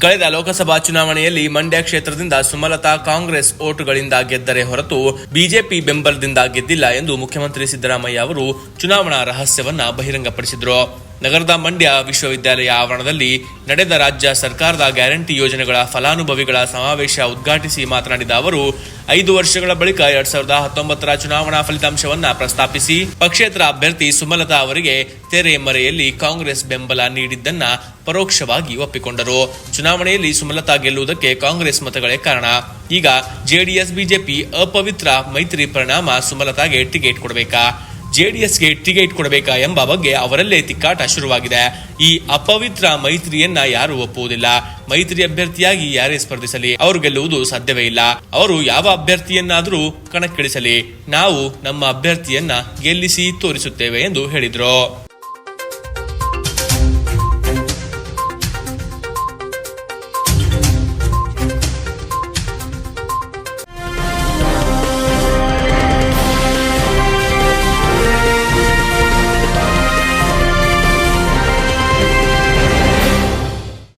ಕಳೆದ ಲೋಕಸಭಾ ಚುನಾವಣೆಯಲ್ಲಿ ಮಂಡ್ಯ ಕ್ಷೇತ್ರದಿಂದ ಸುಮಲತಾ ಕಾಂಗ್ರೆಸ್ ಓಟುಗಳಿಂದ ಗೆದ್ದರೆ ಹೊರತು ಬಿಜೆಪಿ ಬೆಂಬಲದಿಂದ ಗೆದ್ದಿಲ್ಲ ಎಂದು ಮುಖ್ಯಮಂತ್ರಿ ಸಿದ್ದರಾಮಯ್ಯ ಅವರು ಚುನಾವಣಾ ರಹಸ್ಯವನ್ನ ಬಹಿರಂಗಪಡಿಸಿದರು. ನಗರದ ಮಂಡ್ಯ ವಿಶ್ವವಿದ್ಯಾಲಯ ಆವರಣದಲ್ಲಿ ನಡೆದ ರಾಜ್ಯ ಸರ್ಕಾರದ ಗ್ಯಾರಂಟಿ ಯೋಜನೆಗಳ ಫಲಾನುಭವಿಗಳ ಸಮಾವೇಶ ಉದ್ಘಾಟಿಸಿ ಮಾತನಾಡಿದ ಅವರು, ಐದು ವರ್ಷಗಳ ಬಳಿಕ ಎರಡ್ ಸಾವಿರದ ಹತ್ತೊಂಬತ್ತರ ಚುನಾವಣಾ ಫಲಿತಾಂಶವನ್ನ ಪ್ರಸ್ತಾಪಿಸಿ, ಪಕ್ಷೇತರ ಅಭ್ಯರ್ಥಿ ಸುಮಲತಾ ಅವರಿಗೆ ತೆರೆ ಮರೆಯಲ್ಲಿ ಕಾಂಗ್ರೆಸ್ ಬೆಂಬಲ ನೀಡಿದ್ದನ್ನ ಪರೋಕ್ಷವಾಗಿ ಒಪ್ಪಿಕೊಂಡರು. ಚುನಾವಣೆಯಲ್ಲಿ ಸುಮಲತಾ ಗೆಲ್ಲುವುದಕ್ಕೆ ಕಾಂಗ್ರೆಸ್ ಮತಗಳೇ ಕಾರಣ. ಈಗ ಜೆಡಿಎಸ್, ಬಿಜೆಪಿ ಅಪವಿತ್ರ ಮೈತ್ರಿ ಪರಿಣಾಮ ಸುಮಲತಾಗೆ ಟಿಕೆಟ್ ಕೊಡಬೇಕಾ? ಜೆಡಿಎಸ್ಗೆ ಟಿಕೆಟ್ ಕೊಡಬೇಕಾ ಎಂಬ ಬಗ್ಗೆ ಅವರಲ್ಲೇ ತಿಕ್ಕಾಟ ಶುರುವಾಗಿದೆ. ಈ ಅಪವಿತ್ರ ಮೈತ್ರಿಯನ್ನ ಯಾರು ಒಪ್ಪುವುದಿಲ್ಲ. ಮೈತ್ರಿ ಅಭ್ಯರ್ಥಿಯಾಗಿ ಯಾರೇ ಸ್ಪರ್ಧಿಸಲಿ, ಅವರು ಗೆಲ್ಲುವುದು ಸಾಧ್ಯವೇ ಇಲ್ಲ. ಅವರು ಯಾವ ಅಭ್ಯರ್ಥಿಯನ್ನಾದರೂ ಕಣಕ್ಕಿಳಿಸಲಿ. ನಾವು ನಮ್ಮ ಅಭ್ಯರ್ಥಿಯನ್ನ ಗೆಲ್ಲಿಸಿ ತೋರಿಸುತ್ತೇವೆ ಎಂದು ಹೇಳಿದರು.